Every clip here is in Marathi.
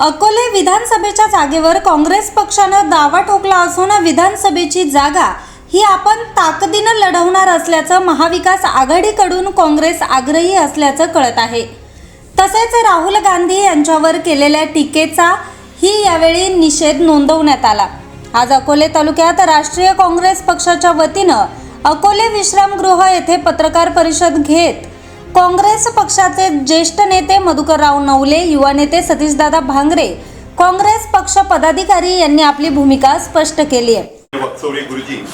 अकोले विधानसभेच्या जागेवर काँग्रेस पक्षानं दावा ठोकला असून विधानसभेची जागा ही आपण ताकदीनं लढवणार असल्याचं महाविकास आघाडीकडून काँग्रेस आग्रही असल्याचं कळत आहे. तसेच राहुल गांधी यांच्यावर केलेल्या टीकेचा ही यावेळी निषेध नोंदवण्यात आला. आज अकोले तालुक्यात राष्ट्रीय काँग्रेस पक्षाच्या वतीनं अकोले विश्रामगृह येथे पत्रकार परिषद घेत काँग्रेस पक्षाचे ज्येष्ठ नेते मधुकरराव नवले युवा नेते सतीशदादा भांगरे. काँग्रेस पक्ष पदाधिकारी यांनी आपली भूमिका स्पष्ट केली आहे. वक्सवडे गुरुजी.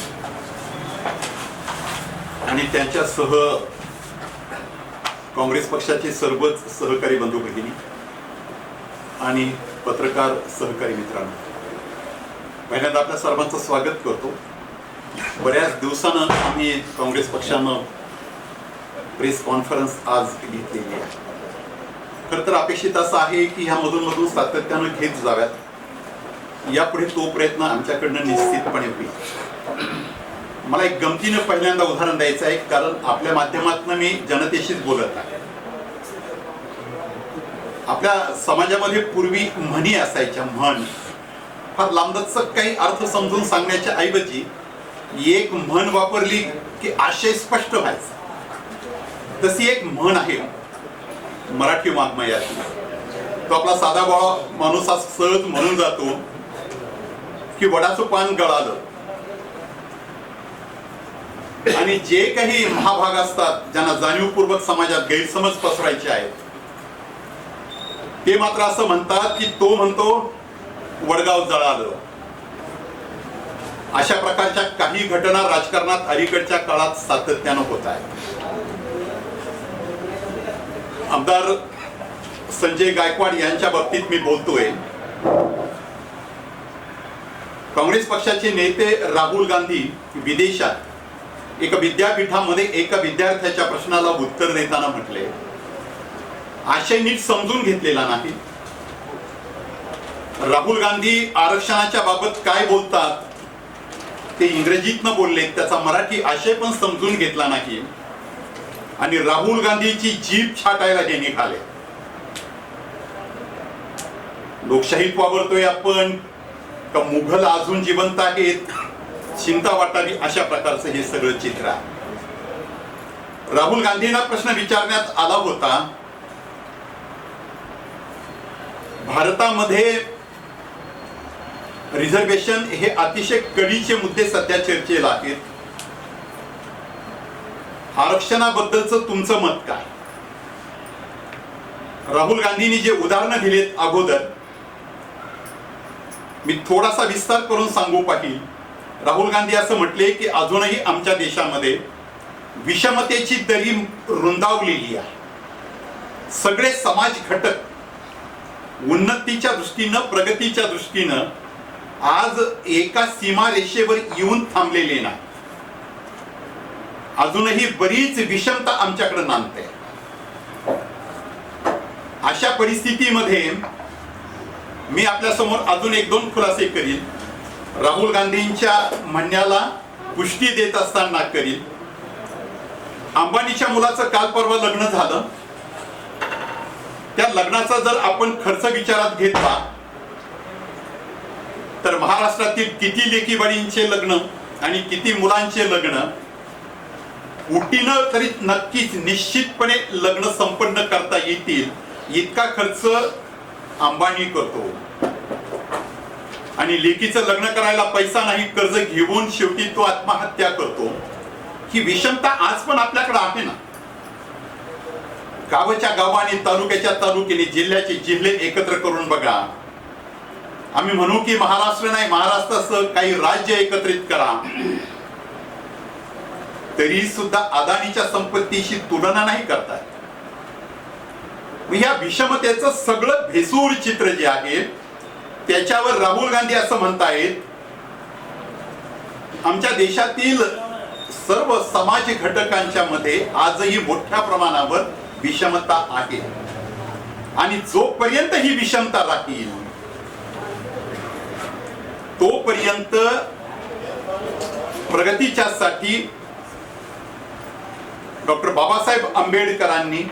आणि त्यांच्यासह काँग्रेस पक्षाचे सर्वच सहकारी बंधू भगिनी आणि पत्रकार सहकारी मित्रांनो. पहिल्यांदा आपल्या सर्वांचं स्वागत करतो. बऱ्याच दिवसानं आम्ही काँग्रेस पक्षानं प्रेस कॉन्फरन्स आज घेतलेली आहे. खरं तर अपेक्षित असं आहे की ह्या मधून मधून सातत्यानं घेत जाव्यात. यापुढे तो प्रयत्न आमच्याकडनं निश्चितपणे होईल. मला एक गमतीनं पहिल्यांदा उदाहरण द्यायचं आहे कारण आपल्या माध्यमातून मी जनतेशीच बोलत आहे. आपल्या समाजामध्ये पूर्वी म्हणी असायच्या म्हण. फार लांबच काही अर्थ समजून सांगण्याच्या ऐवजी एक म्हण वापरली की आशय स्पष्ट व्हायचा. तशी एक म्हण आहे. मराठी वाङ्मयाची. तो आपला साधा बाळा माणूस हा सहज म्हणून जातो की वडाचं पान गळालं. आणि जे काही महाभाग असतात ज्यांना जाणीवपूर्वक समाजात गैरसमज पसरायचे आहेत ते मात्र असं म्हणतात की तो म्हणतो वडगाव जळालं. अशा प्रकारच्या काही घटना राजकारणात अलीकडच्या काळात सातत्यानं होत आहेत. आमदार संजय गायकवाड यांच्या बाबतीत मी बोलतोय. काँग्रेस पक्षाचे नेते राहुल गांधी विदेशात एका विद्यापीठामध्ये एका विद्यार्थ्याच्या प्रश्नाला उत्तर देताना म्हटले. आशय नीट समजून घेतलेला नाही. राहुल गांधी आरक्षणाच्या बाबत काय बोलतात? ते इंग्रजीतनं बोलले त्याचा मराठी आशय पण समजून घेतला नाही. आणि राहुल गांधीची जीभ छाटायला हे निघाले. लोकशाहीत वावरतोय आपण का मुघल अजून जिवंत आहेत? चिंता वाटावी अशा प्रकारचं हे सगळं चित्र आहे. राहुल गांधींना प्रश्न विचारण्यात आला होता भारतामध्ये रिझर्वेशन हे अतिशय कडीचे मुद्दे सध्या चर्चेला आहेत. आरक्षणाबद्दलचं तुमचं मत काय? राहुल गांधींनी जे उदाहरणं दिलेत अगोदर मी थोडासा विस्तार करून सांगू पाहिजे राहुल गांधी असं म्हटले की अजूनही आमच्या देशामध्ये विषमतेची दरी रुंदावलेली आहे. सगळे समाज घटक उन्नतीच्या दृष्टीनं प्रगतीच्या दृष्टीनं आज एका सीमारेषेवर येऊन थांबलेले नाही अजूनही बरीच विषमता आमच्याकडे नांदते अशा परिस्थितीमध्ये मी आपल्यासमोर अजून एक दोन खुलासे करीन. राहुल गांधींच्या म्हणण्याला पुष्टी देत असताना करीन. अंबानीच्या मुलाचं काल परवा लग्न झालं. त्या लग्नाचा जर आपण खर्च विचारात घेतला तर महाराष्ट्रातील किती लेकीबाळींचे लग्न आणि किती मुलांचे लग्न उटीनं तरी नक्कीच निश्चितपणे लग्न संपन्न करता येतील इतका खर्च अंबानी करतो. आणि लेकीचं लग्न करायला पैसा नाही कर्ज घेऊन शेवटी तो आत्महत्या करतो. ही विषमता आज पण आपल्याकडे आहे ना? गावाच्या गावाने तालुक्याच्या तालुक्याने जिल्ह्याचे जिल्हे एकत्र करून बघा. आम्ही म्हणू की महाराष्ट्र नाही महाराष्ट्रासह काही राज्य एकत्रित करा. तरी सुद्धा अदानीच्या संपत्तीशी तुलना नाही करतात या विषमतेचं सगळं भेसूर चित्र जे आहे त्याच्यावर राहुल गांधी असं म्हणतायत आमच्या देशातील सर्व समाज घटकांच्या मध्ये आजही मोठ्या प्रमाणावर विषमता आहे. आणि जोपर्यंत ही विषमता राहील तोपर्यंत प्रगतीच्या साठी डॉक्टर बाबासाहेब आंबेडकरांनी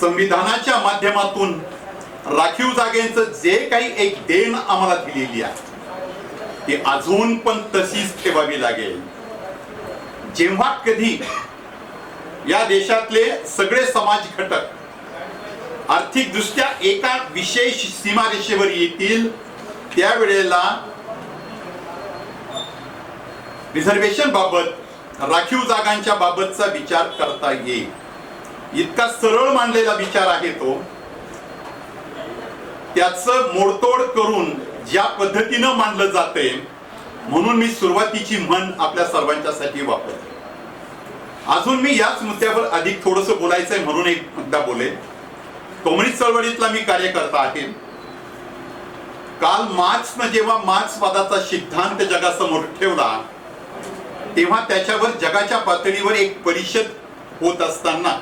संविधानाच्या माध्यमातून राखीव जागेचं जे काही एक देण आम्हाला दिलेली आहे ती अजून पण तशीच ठेवावी लागेल. जेव्हा कधी या देशातले सगळे समाज घटक आर्थिकदृष्ट्या एका विशेष सीमारेषेवर येतील त्यावेळेला रिझर्वेशन बाबत राखीव जागांच्या बाबतचा विचार करता येईल. इतका सरळ मांडलेला विचार आहे तो त्याचं मोडतोड करून ज्या पद्धतीनं मांडलं जाते म्हणून मी सुरुवातीची म्हण आपल्या सर्वांच्यासाठी वापरते. अजून मी याच मुद्द्यावर अधिक थोडस बोलायचंय म्हणून एक मुद्दा बोलेन. कम्युनिस्ट चळवळीतला मी कार्यकर्ता आहे. काल मार्क्सनं जेव्हा मार्क्सवादाचा सिद्धांत जगासमोर ठेवला तेव्हा त्याच्यावर जगाच्या पातळीवर एक परिषद होत असताना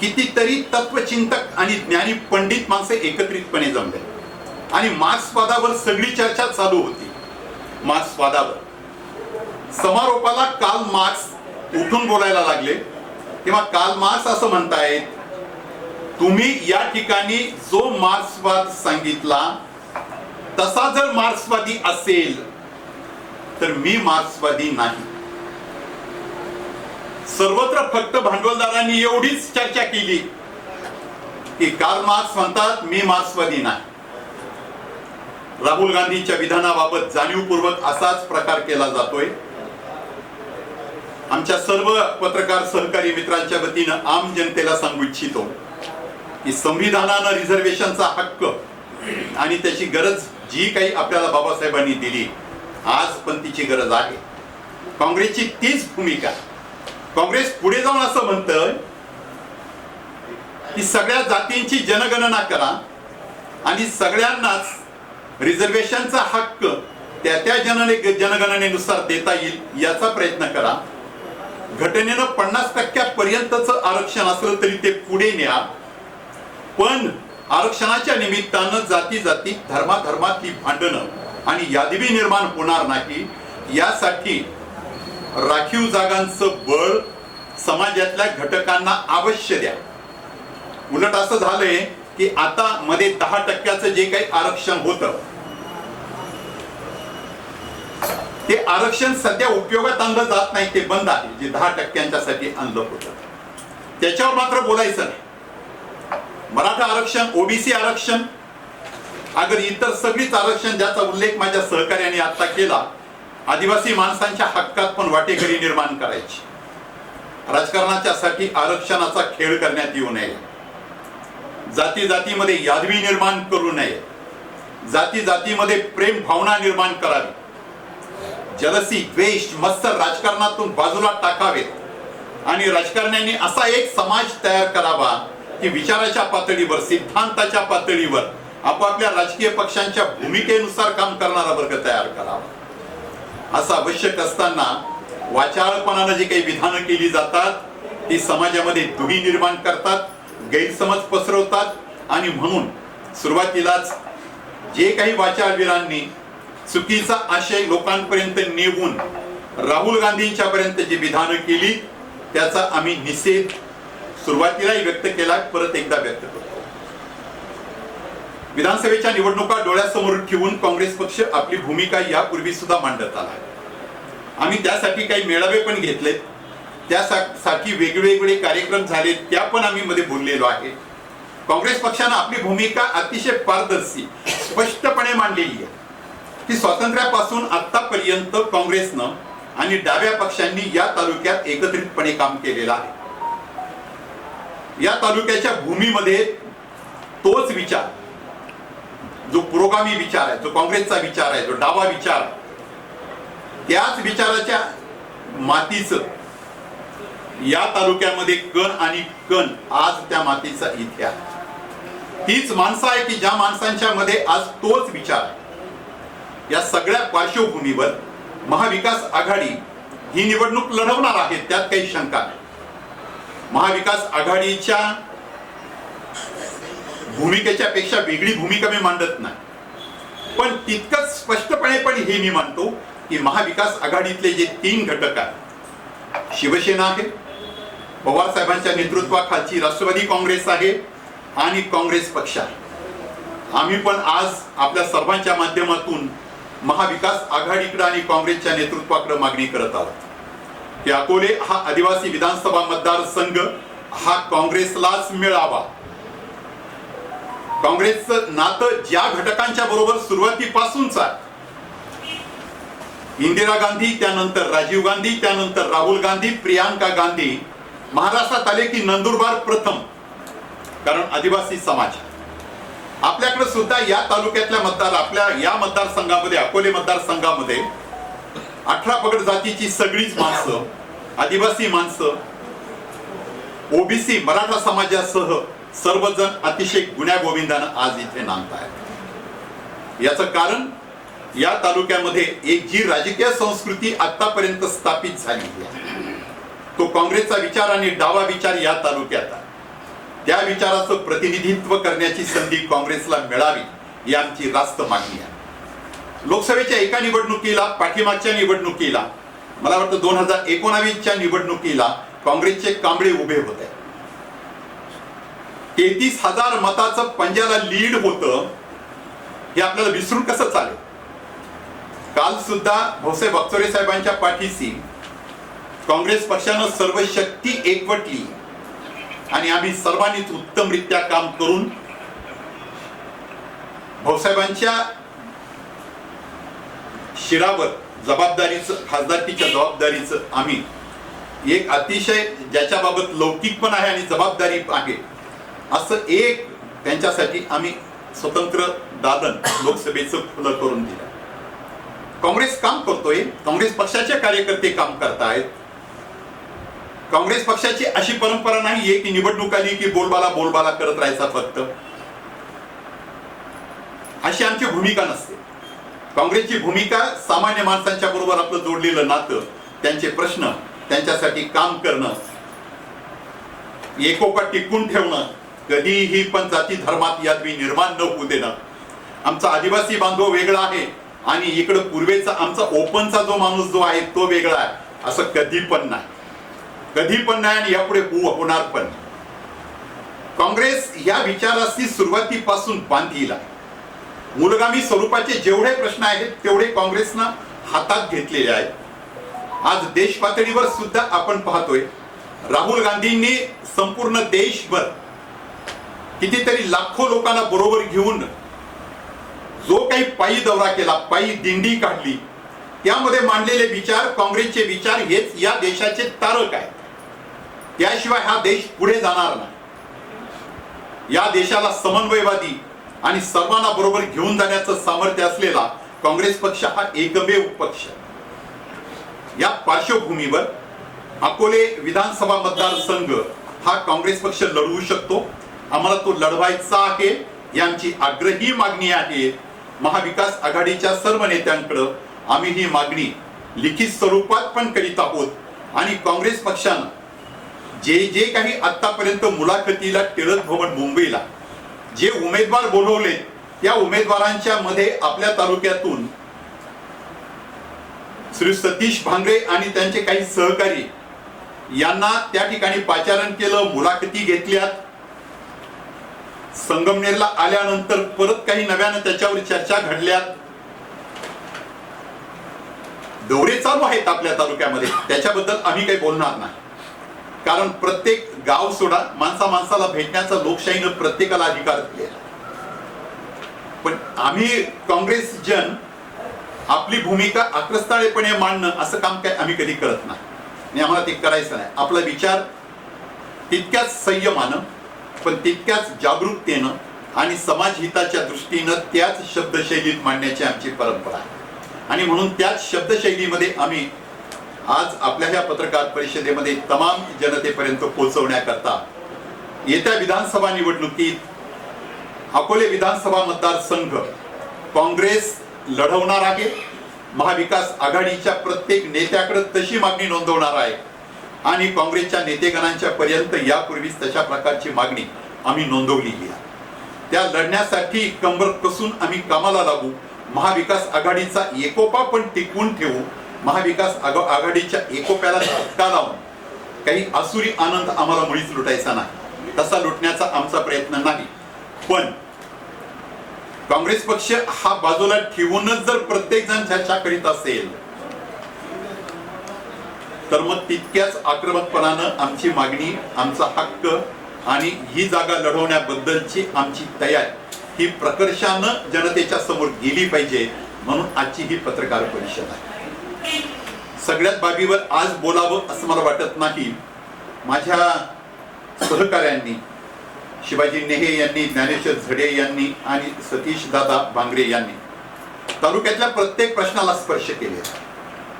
कितीतरी तत्वचिंतक आणि ज्ञानी पंडित माणसे एकत्रितपणे जमले. आणि मार्क्सवादावर सगळी चर्चा चालू होती. मार्क्सवादावर. समारोपाला काल मार्क्स उठून बोलायला लागले. तेव्हा काल मार्क्स असं म्हणतायत तुम्ही या ठिकाणी जो मार्क्सवाद सांगितला तसा जर मार्क्सवादी असेल तर मी मार्क्सवादी नाही. सर्वत्र फक्त भांडवलदारांनी एवढीच चर्चा केली की कार्ल मार्क्स म्हणतात मी मार्क्सवादी नाही. राहुल गांधीच्या विधानाबाबत जाणीवपूर्वक असाच प्रकार केला जातोय. आमच्या सर्व पत्रकार सहकारी मित्रांच्या वतीनं आम जनतेला सांगू इच्छितो की संविधानानं रिझर्वेशनचा हक्क आणि त्याची गरज जी काही आपल्याला बाबासाहेबांनी दिली आज पण तिची गरज आहे. काँग्रेसची तीच भूमिका. काँग्रेस पुढे जाऊन असं म्हणतं की सगळ्या जातींची जनगणना करा आणि सगळ्यांनाच रिझर्वेशनचा हक्क त्या त्या जनने जनगणनेनुसार देता येईल याचा प्रयत्न करा. घटनेनं पन्नास टक्क्यापर्यंतच आरक्षण असलं तरी ते पुढे न्या. पण आरक्षणाच्या निमित्तानं जाती जाती धर्माधर्मातली भांडणं आणि यादवी निर्माण होणार नाही. यासाठी राखीव जागांचं बळ समाजातल्या घटकांना अवश्य द्या. उलट असं झालंय की आता मध्ये दहा टक्क्याचं जे काही आरक्षण होतं ते आरक्षण सध्या उपयोगात आणलं जात नाही ते बंद आहे. जे दहा टक्क्यांच्यासाठी आणलं होतं. त्याच्यावर मात्र बोलायचं नाही. मराठा आरक्षण ओबीसी आरक्षण अगर इतर सगळीच आरक्षण ज्याचा उल्लेख माझ्या सहकार्याने आता केला आदिवासी माणसांच्या हक्कात पण वाटेकरी निर्माण करायची. राजकारणाच्या साठी आरक्षणाचा खेळ करण्यात येऊ नये. जाती जातीमध्ये यादवी निर्माण करू नये. जाती जातीमध्ये प्रेम भावना निर्माण करावी. जलसी द्वेष मत्सर राजकारणातून बाजूला टाकावेत. आणि राजकारण्यांनी असा एक समाज तयार करावा की विचाराच्या पातळीवर सिद्धांताच्या पातळीवर आपापल्या राजकीय पक्षांच्या भूमिकेनुसार काम करणारा वर्ग तयार करावा. असं आवश्यक असताना वाचाळपणानं जी काही विधानं केली जातात ती समाजामध्ये दुही निर्माण करतात गैरसमज पसरवतात आणि म्हणून सुरुवातीलाच जे काही वाचाळवीरांनी चुकीचा आशय लोकांपर्यंत नेऊन राहुल गांधींच्या पर्यंत जी विधानं केली त्याचा आम्ही निषेध सुरुवातीलाही व्यक्त केला परत एकदा व्यक्त करतो. विधानसभेच्या निवडणुका डोळ्यासमोर ठेवून काँग्रेस पक्ष आपली भूमिका यापूर्वी सुद्धा मांडत आला. आम्ही त्यासाठी काही मेळावे पण घेतलेत त्यासाठी वेगवेगळे कार्यक्रम झाले त्या पण आम्ही मध्ये बोललेलो आहे. काँग्रेस पक्षानं आपली भूमिका अतिशय पारदर्शी स्पष्टपणे मांडलेली आहे. की स्वातंत्र्यापासून आतापर्यंत काँग्रेसनं आणि डाव्या पक्षांनी या तालुक्यात एकत्रितपणे काम केलेलं आहे. या तालुक्याच्या भूमीमध्ये तोच विचार जो पुरोगामी विचार आहे जो काँग्रेसचा विचार आहे जो डावा विचार त्याच विचाराच्या मातीचं या तालुक्यामध्ये कण आणि कण आज त्या मातीचा इथे आहे. तीच माणसं आहे की ज्या माणसांच्या मध्ये आज तोच विचार आहे. या सगळ्या पार्श्वभूमीवर महाविकास आघाडी ही निवडणूक लढवणार आहे त्यात काही शंका नाही. महाविकास आघाडीच्या भूमिकेच्या पेक्षा वेगळी भूमिका मी मांडत नाही. पण तितकंच स्पष्टपणे पण हे मी मानतो की महाविकास आघाडीतले जे तीन घटक आहेत शिवसेना आहे पवार साहेबांच्या नेतृत्वाखालची राष्ट्रवादी काँग्रेस आहे आणि काँग्रेस पक्ष आहे. आम्ही पण आज आपल्या सर्वांच्या माध्यमातून महाविकास आघाडीकडे आणि काँग्रेसच्या नेतृत्वाकडे मागणी करत आहोत. की अकोले हा आदिवासी विधानसभा मतदारसंघ हा काँग्रेसलाच मिळावा. काँग्रेसचं नातं ज्या घटकांच्या बरोबर सुरुवातीपासूनच आहे. इंदिरा गांधी त्यानंतर राजीव गांधी त्यानंतर राहुल गांधी प्रियांका गांधी महाराष्ट्रात आले की नंदुरबार प्रथम कारण आदिवासी समाज. आपल्याकडे सुद्धा या तालुक्यातल्या मतदार आपल्या या मतदारसंघामध्ये अकोले मतदारसंघामध्ये अठरा पगड जातीची सगळीच माणसं आदिवासी माणसं ओबीसी मराठा समाजासह सर्वजण अतिशय गुण्या गोविंदानं आज इथे नांदतायत. आहेत याचं कारण या तालुक्यामध्ये एक जी राजकीय संस्कृती आतापर्यंत स्थापित झाली तो काँग्रेसचा विचार आणि डावा विचार या तालुक्यात त्या विचाराचं प्रतिनिधित्व करण्याची संधी काँग्रेसला मिळावी ही आमची रास्त मागणी आहे. लोकसभेच्या एका निवडणुकीला पाठीमागच्या निवडणुकीला मला वाटतं दोन हजार एकोणावीसच्या निवडणुकीला काँग्रेसचे कांबळे उभे होते. तेहतीस हजार मताचं पंजाला लीड होतं हे आपल्याला विसरून कसं चालेल? काल सुद्धा भाऊसाहेब अक्सरे साहेबांच्या पाठीशी काँग्रेस पक्षानं सर्व शक्ती एकवटली आणि आम्ही सर्वांनीच उत्तमरित्या काम करून भाऊसाहेबांच्या शिरावर जबाबदारीचं खासदारकीच्या जबाबदारीचं आम्ही एक अतिशय ज्याच्याबाबत लौकिक पण आहे आणि जबाबदारी आहे असं एक त्यांच्यासाठी आम्ही स्वतंत्र दालन लोकसभेचं खुलं करून दिलं. काँग्रेस काम करतोय काँग्रेस पक्षाचे कार्यकर्ते काम करतायत. काँग्रेस पक्षाची अशी परंपरा नाहीये की निवडणूक आली की बोलबाला बोलबाला करत राहायचा फक्त. अशी आमची भूमिका नसते. काँग्रेसची भूमिका सामान्य माणसांच्या बरोबर आपलं जोडलेलं नातं त्यांचे प्रश्न त्यांच्यासाठी काम करणं एकोपा टिकून ठेवणं कधीही पण जाती धर्मात यादवी निर्माण न होऊ देणार. आमचा आदिवासी बांधव वेगळा आहे आणि इकडं पूर्वेचा आमचा ओपनचा जो माणूस जो आहे तो वेगळा आहे. असं कधी पण नाही. कधी पण नाही आणि यापुढे होणार पण काँग्रेस या विचाराशी सुरुवातीपासून बांधील आहे. मूलगामी स्वरूपाचे जेवढे प्रश्न आहेत तेवढे काँग्रेसनं हातात घेतलेले आहेत. आज देश पातळीवर सुद्धा आपण पाहतोय राहुल गांधींनी संपूर्ण देशभर कितीतरी लाखो लोकांना बरोबर घेऊन जो काही पायी दौरा केला पायी दिंडी काढली त्यामध्ये मांडलेले विचार काँग्रेसचे विचार हेच या देशाचे तारक आहेत. त्याशिवाय हा देश पुढे जाणार नाही. या देशाला समन्वयवादी आणि सर्वांना बरोबर घेऊन जाण्याचं सामर्थ्य असलेला काँग्रेस पक्ष हा एकमेव पक्ष. या पार्श्वभूमीवर अकोले विधानसभा मतदारसंघ हा काँग्रेस पक्ष लढवू शकतो. आम्हाला तो लढवायचा आहे यांची आग्रही मागणी आहे. महाविकास आघाडीच्या सर्व नेत्यांकडं आम्ही ही मागणी लिखित स्वरूपात पण करीत आहोत. आणि काँग्रेस पक्षानं जे जे काही आतापर्यंत मुलाखतीला टिळक भवन मुंबईला जे उमेदवार बोलवले त्या उमेदवारांच्या मध्ये आपल्या तालुक्यातून श्री सतीश भांगरे आणि त्यांचे काही सहकारी यांना त्या ठिकाणी पाचारण केलं मुलाखती घेतल्यात. संगमनेरला आल्यानंतर परत काही नव्यानं त्याच्यावर चर्चा घडल्या दौरे चालू आहेत आपल्या तालुक्यामध्ये. त्याच्याबद्दल आम्ही काही बोलणार नाही. कारण प्रत्येक गाव सोडा माणसा माणसाला भेटण्याचा लोकशाहीनं प्रत्येकाला अधिकार दिलेला पण आम्ही काँग्रेस जन आपली भूमिका आक्रस्ताळेपणे मांडणं असं काम काय आम्ही कधी करत नाही. आणि आम्हाला ते करायचं नाही. आपला विचार तितक्याच संयमानं पण तितक्याच जागरूकतेनं आणि समाजहिताच्या दृष्टीनं त्याच शब्दशैलीत मांडण्याची आमची परंपरा आहे. आणि म्हणून त्याच शब्दशैलीमध्ये आम्ही आज आपल्या ह्या पत्रकार परिषदेमध्ये तमाम जनतेपर्यंत पोहोचवण्याकरता येत्या विधानसभा निवडणुकीत अकोले विधानसभा मतदारसंघ काँग्रेस लढवणार आहे. महाविकास आघाडीच्या प्रत्येक नेत्याकडे तशी मागणी नोंदवणार आहे. आणि काँग्रेसच्या नेतेगणांच्या पर्यंत यापूर्वीच तशा प्रकारची मागणी आम्ही नोंदवलेली आहे. त्या लढण्यासाठी कंबर कसून आम्ही कामाला लागू महाविकास आघाडीचा एकोपा पण टिकवून ठेवू महाविकास आघाडीच्या एकोप्याला धक्का लावून काही असुरी आनंद आम्हाला मुळीच लुटायचा नाही. तसा लुटण्याचा आमचा प्रयत्न नाही. पण काँग्रेस पक्ष हा बाजूला ठेवूनच जर प्रत्येक जण चर्चा करीत असेल तर मग तितक्याच आक्रमकपणानं आमची मागणी आमचा हक्क आणि ही जागा लढवण्याबद्दलची आमची तयारी ही प्रकर्षानं जनतेच्या समोर गेली पाहिजे म्हणून आजची ही पत्रकार परिषद आहे. सगळ्यात बाबीवर आज बोलावं असं मला वाटत नाही. माझ्या सहकाऱ्यांनी शिवाजी नेहे यांनी ज्ञानेश्वर झडे यांनी आणि सतीश दादा बांगरे यांनी तालुक्यातल्या प्रत्येक प्रश्नाला स्पर्श केले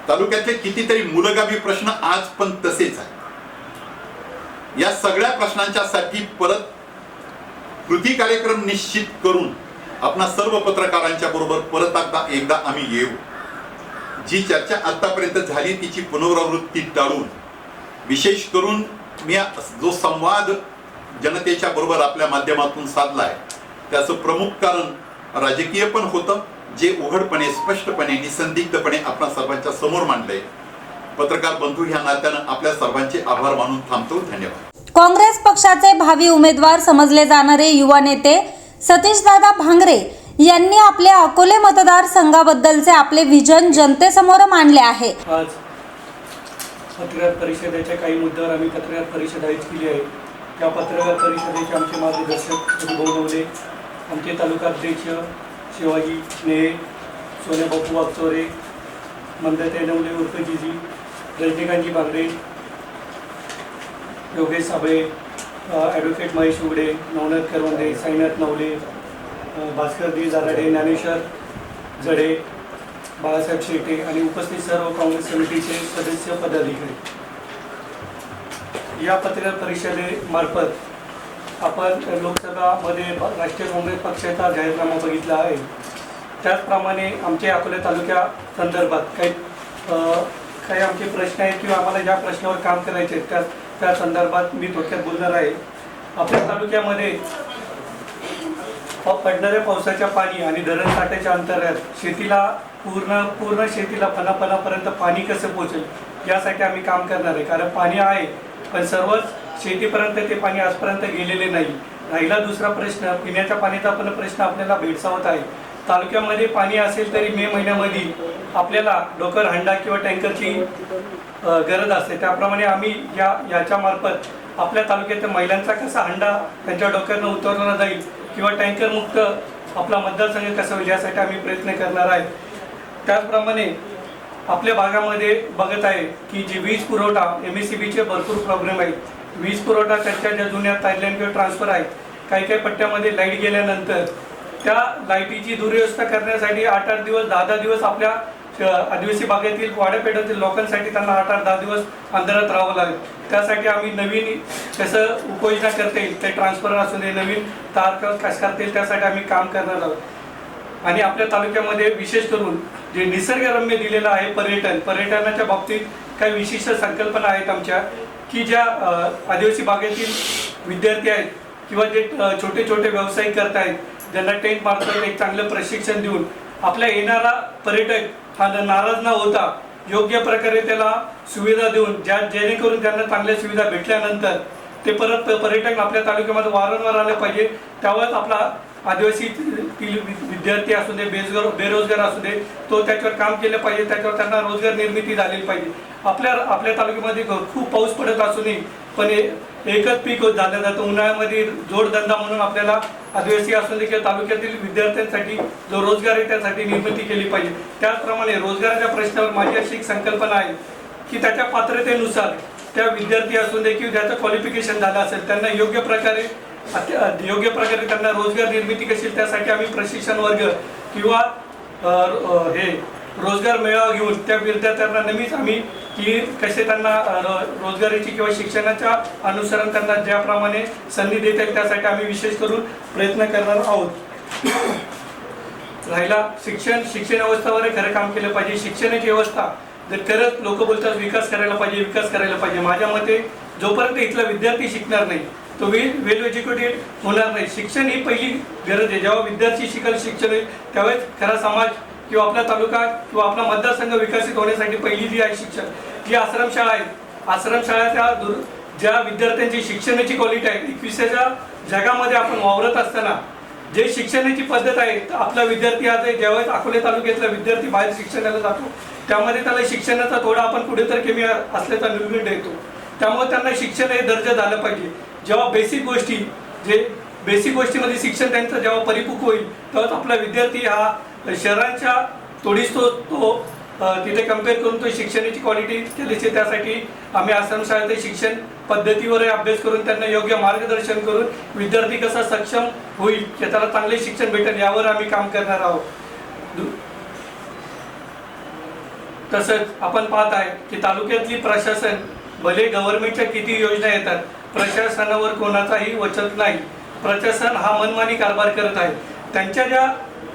तालुक्यातले कितीतरी मुलगामी प्रश्न आज पण तसेच आहे या सगळ्या प्रश्नांच्या साठी परत कृती कार्यक्रम निश्चित करून आपणा सर्व पत्रकारांच्या बरोबर परत एकदा एकदा आम्ही येऊ. जी चर्चा आतापर्यंत झाली तिची पुनरावृत्ती टाळून विशेष करून मी जो संवाद जनतेच्या बरोबर आपल्या माध्यमातून साधलाय त्याचं प्रमुख कारण राजकीय पण होतं. जे उघडपणे स्पष्टपणे निसंदिग्धपणे आपणा सर्वांच्या समोर मांडलंय पत्रकार बंधू ह्या नात्यानं आपल्या सर्वांचे आभार मानून थांबतो. धन्यवाद. काँग्रेस पक्षाचे भावी उमेदवार समजले जाणारे युवा नेते सतीशदादा भांगरे यांनी आपल्या अकोले मतदारसंघाबद्दलचे आपले विजन जनतेसमोर मांडले आहे. आज पत्रकार परिषदेच्या काही मुद्द्यावर आम्ही पत्रकार परिषद आयोजित केली आहे. त्या पत्रकार परिषदेचे आमचे मार्गदर्शक अनुभव नवले आमचे तालुकाध्यक्ष शिवाजी नेहे सोन्याबापू वागचोरे मंदते नवले उर्फजीजी रजनीकांतजी बांगडे योगेश साबळे ॲडव्होकेट महेश उगडे नवनाथ करवंदे साईनाथ नवले भास्कर दी जाराडे ज्ञानेश्वर जडे बाळासाहेब शेटे आणि उपस्थित सर्व काँग्रेस समितीचे सदस्य पदाधिकारी. या पत्रकार परिषदेमार्फत आपण लोकसभामध्ये राष्ट्रीय काँग्रेस पक्षाचा जाहीरनामा बघितला आहे. त्याचप्रमाणे आमच्या अकोला तालुक्या संदर्भात काही काही आमचे प्रश्न आहेत किंवा आम्हाला ज्या प्रश्नावर काम करायचे आहेत त्या त्या संदर्भात मी थोडक्यात बोलणार आहे. आपल्या तालुक्यामध्ये पडणाऱ्या पावसाच्या पाणी आणि धरण साठ्याच्या अंतर्गत शेतीला पूर्ण पूर्ण शेतीला फणाफणापर्यंत पाणी कसं पोहोचेल यासाठी आम्ही काम करणार आहे. कारण पाणी आहे पण सर्वच शेतीपर्यंत ते पाणी आजपर्यंत गेलेले नाही. राहिला दुसरा प्रश्न पिण्याच्या पाण्याचा पण प्रश्न आपल्याला भेडसावत आहे. तालुक्यामध्ये पाणी असेल तरी मे महिन्यामध्ये आपल्याला डोकर हंडा किंवा टँकरची गरज असते. त्याप्रमाणे आम्ही या याच्या मार्फत आपल्या तालुक्यातील महिलांचा कसा हंडा त्यांच्या डोक्यानं उतरवला जाईल किंवा टँकरमुक्त आपला मतदारसंघ कसा होईल यासाठी आम्ही प्रयत्न करणार आहे. त्याचप्रमाणे आपल्या भागामध्ये बघत आहे की जी वीज पुरवठा एम एस सी बीचे भरपूर प्रॉब्लेम आहेत. वीज पुरवठा त्यांच्या ज्या जुन्या ताईलँड किंवा ट्रान्सफर आहेत काही काही पट्ट्यामध्ये लाइट गेल्यानंतर त्या लाईटीची दुर्व्यवस्था करण्यासाठी आठ आठ दिवस दहा दहा दिवस आपल्या आदिवासी बागेतील वाड्यापेठातील लोकांसाठी त्यांना आठ आठ दहा दिवस अंधारात राहावं लागेल. त्यासाठी आम्ही नवीन कसं उपाययोजना करता येईल ते ट्रान्सफर असू दे नवीन तार कस कसं करता येईल त्यासाठी आम्ही काम करणार आहोत. आणि आपल्या तालुक्यामध्ये विशेष करून जे निसर्गरम्य दिलेलं आहे पर्यटन पर्यटनाच्या बाबतीत काही विशिष्ट संकल्पना आहेत आमच्या. की ज्या आदिवासी भागातील विद्यार्थी आहेत किंवा जे छोटे छोटे व्यवसाय करत आहेत ज्यांना टेंट मार्फत एक चांगलं प्रशिक्षण देऊन आपल्या येणारा पर्यटक हा नाराज न होता योग्य प्रकारे त्याला सुविधा देऊन ज्या जेणेकरून त्यांना चांगल्या सुविधा भेटल्यानंतर ते परत पर्यटक आपल्या तालुक्यामध्ये वारंवार आले पाहिजे त्यावेळेस आपला आदिवासीतील विद्यार्थी असू दे बेरोजगार बेरोजगार असू दे तो त्याच्यावर काम केलं पाहिजे त्याच्यावर त्यांना रोजगार निर्मिती झालेली पाहिजे. आपल्या आपल्या तालुक्यामध्ये खूप पाऊस पडत असूनही पण एकच पीक झालं जातं. उन्हाळ्यामध्ये जोडधंदा म्हणून आपल्याला आदिवासी असू दे किंवा तालुक्यातील विद्यार्थ्यांसाठी जो रोजगार आहे त्यासाठी निर्मिती केली पाहिजे. त्याचप्रमाणे रोजगाराच्या प्रश्नावर माझी अशी एक संकल्पना आहे की त्याच्या पात्रतेनुसार त्या विद्यार्थी असू दे किंवा ज्याचं क्वालिफिकेशन झालं असेल त्यांना योग्य प्रकारे योग्य प्रकारे त्यांना रोजगार निर्मिती कशी त्यासाठी आम्ही प्रशिक्षण वर्ग किंवा हे रोजगार मेळावा घेऊन त्या विद्यार्थ्यांना नेहमीच आम्ही की कसे त्यांना रोजगारीची किंवा शिक्षणाच्या अनुसरण त्यांना ज्याप्रमाणे संधी देता येईल त्यासाठी आम्ही विशेष करून प्रयत्न करणार आहोत. राहिला शिक्षण शिक्षण व्यवस्थावर खरं काम केलं पाहिजे. शिक्षणाची व्यवस्था जर खरंच लोक बोलतात विकास करायला पाहिजे विकास करायला पाहिजे. माझ्या मते जोपर्यंत इथला विद्यार्थी शिकणार नाही तो वेल वेल एज्युकेटेड होणार नाही शिक्षण ही पहिली गरज आहे. जेव्हा विद्यार्थी शिकल शिक्षण होईल त्यावेळेस खरा समाज किंवा आपला तालुका किंवा आपला मतदारसंघ विकसित होण्यासाठी पहिली जी आहे शिक्षण. जी आश्रमशाळा आहे. आश्रमशाळाच्या दूर ज्या विद्यार्थ्यांची शिक्षणाची क्वालिटी आहे एकविसाच्या जगामध्ये आपण वावरत असताना जे शिक्षणाची पद्धत आहे आपला विद्यार्थी आज आहे. ज्यावेळेस अकोले तालुक्यातला विद्यार्थी बाहेर शिक्षणाला जातो त्यामध्ये त्याला शिक्षणाचा थोडा आपण कुठेतरी कमी असल्याचा निर्णय येतो त्यामुळे त्यांना शिक्षण हे दर्जा झालं पाहिजे. जेव्हा बेसिक गोष्टी जे बेसिक गोष्टीमध्ये शिक्षण त्यांचं जेव्हा परिपक्व होईल तेव्हाच आपला विद्यार्थी हा शहरांच्या तोडीस तो तो तिथे कंपेअर करून तो शिक्षणाची क्वालिटी केलीची त्यासाठी आम्ही आश्रमशाळेचे शिक्षण पद्धतीवर अभ्यास करून त्यांना योग्य मार्गदर्शन करून विद्यार्थी कसा सक्षम होईल त्याला चांगले शिक्षण भेटेल यावर आम्ही काम करणार आहोत. तसंच आपण पाहत आहे की तालुक्यातली प्रशासन भले गव्हर्नमेंटच्या किती योजना येतात प्रशासनावर कोणाचाही वचक नाही. प्रशासन हा मनमानी कारभार करत आहे. त्यांच्या ज्या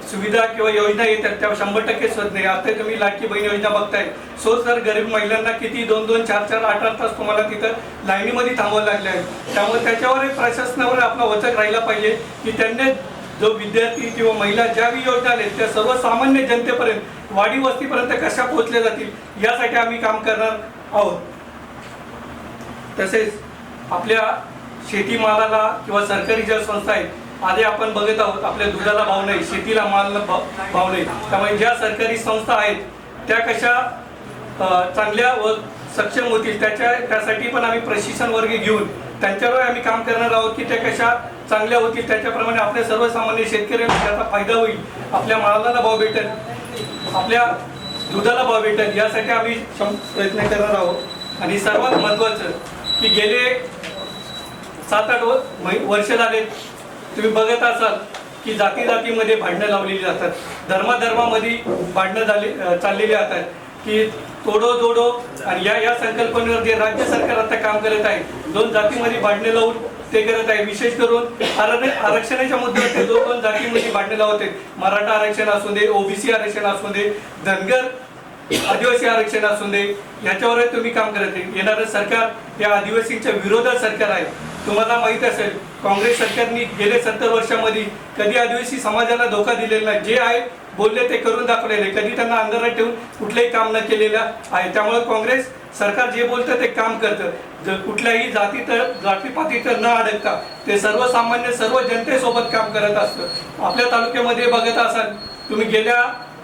सुविधा किंवा योजना येतात त्या शंभर टक्के स्वत नाही. आता तुम्ही लाडकी बहीण योजना बघताय. सो सर गरीब महिलांना किती दोन दोन चार चार आठ आठ तास तुम्हाला तिथं लाईनीमध्ये थांबावं लागले आहे. त्यामुळे त्याच्यावर एक प्रशासनावर आपला वचक राहिला पाहिजे की त्यांनी जो विद्यार्थी किंवा महिला ज्या बी योजना आहेत त्या सर्वसामान्य जनतेपर्यंत वाडी वस्तीपर्यंत कशा पोहोचल्या जातील यासाठी आम्ही काम करणार आहोत. तसेच आपल्या शेतीमालाला किंवा सरकारी ज्या संस्था आहेत आधी आपण बघत आहोत आपल्या दुधाला भाव नाही शेतीला माल भाव भाव नाही. त्यामुळे ज्या सरकारी संस्था आहेत त्या कशा चांगल्या व सक्षम होतील त्याच्या त्यासाठी पण आम्ही प्रशिक्षण वर्ग घेऊन त्यांच्यावर आम्ही काम करणार आहोत की त्या कशा चांगल्या होतील त्याच्याप्रमाणे आपल्या सर्वसामान्य शेतकऱ्यांना त्याचा फायदा होईल आपल्या मालाला भाव भेटेल आपल्या दुधाला भाव भेटेल यासाठी आम्ही प्रयत्न करणार आहोत. आणि सर्वात महत्त्वाचं की गेले सात आठ वर्ष झाले तुम्ही बघत असाल की जाती जातीमध्ये भांडणं लावलेली जातात. धर्माधर्मामध्ये भांडणं झाली चाललेली जातात की तोडो जोडो आणि या या संकल्पनेवर जे राज्य सरकार आता काम करत आहे दोन जातीमध्ये भांडणे लावून ते करत आहे. विशेष करून आरक्षणाच्या मुद्द्यावर ते दोन दोन जातीमध्ये भांडणे लावत आहेत. मराठा आरक्षण असू दे ओबीसी आरक्षण असू दे धनगर आदिवासी आरक्षण असू दे याच्यावर तुम्ही काम करत आहे येणारं सरकार या आदिवासींच्या विरोधात सरकार आहे. तुम्हाला माहीत असेल काँग्रेस सरकारने गेले सत्तर वर्षामध्ये कधी आदिवासी समाजाला धोका दिलेला नाही. जे आहे बोलले ते करून दाखवलेले. कधी त्यांना अंधारात ठेवून कुठलंही काम न केलेलं आहे. त्यामुळे काँग्रेस सरकार जे बोलतं ते काम करतं. जर कुठल्याही जाती तर जातीपाती तर न अडकता ते सर्वसामान्य सर्व जनतेसोबत काम करत असतं. आपल्या तालुक्यामध्ये बघत असाल तुम्ही गेल्या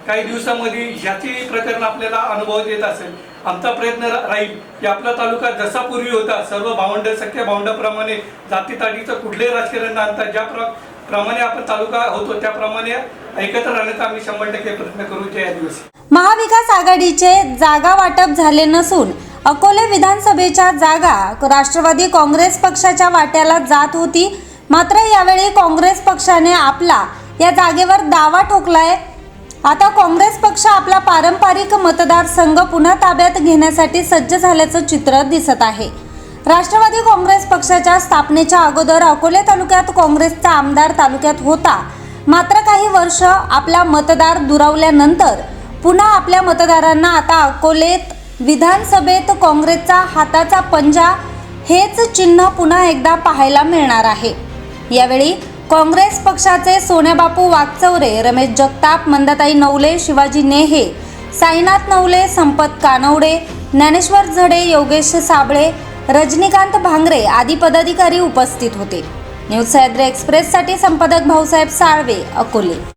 काही दिवसामध्ये ह्याचे प्रकरण आपल्याला अनुभव येत असेल. आमचा प्रयत्न राहील की आपला तालुका जसा पूर्वी होता सर्व भावंड सख्या भावंडाप्रमाणे जातीताटीचं कुठलेही राजकारण न आणता ज्या प्र- प्रमाणे आपण तालुका होतो त्याप्रमाणे एकत्र राहण्याचा आम्ही शंभर टक्के प्रयत्न करू या आदिवासी महाविकास आघाडीचे जागा वाटप झाले नसून अकोले विधानसभेच्या जागा राष्ट्रवादी काँग्रेस पक्षाच्या वाट्याला जात होती. मात्र यावेळी काँग्रेस पक्षाने आपला या जागेवर दावा ठोकलाय. आता काँग्रेस पक्ष आपला पारंपरिक मतदारसंघ पुन्हा ताब्यात घेण्यासाठी सज्ज झाल्याचं चित्र दिसत आहे. राष्ट्रवादी काँग्रेस पक्षाच्या स्थापनेच्या अगोदर अकोले तालुक्यात काँग्रेसचा आमदार तालुक्यात होता. मात्र काही वर्ष आपला मतदार दुरावल्यानंतर पुन्हा आपल्या मतदारांना आता अकोलेत विधानसभेत काँग्रेसचा हाताचा पंजा हेच चिन्ह पुन्हा एकदा पाहायला मिळणार आहे. यावेळी काँग्रेस पक्षाचे सोन्याबापू वाकचौरे रमेश जगताप मंदाताई नवले शिवाजी नेहे साईनाथ नवले संपत कानवडे ज्ञानेश्वर झडे योगेश साबळे रजनीकांत भांगरे आदी पदाधिकारी उपस्थित होते. न्यूज सह्याद्री एक्सप्रेससाठी संपादक भाऊसाहेब साळवे अकोले.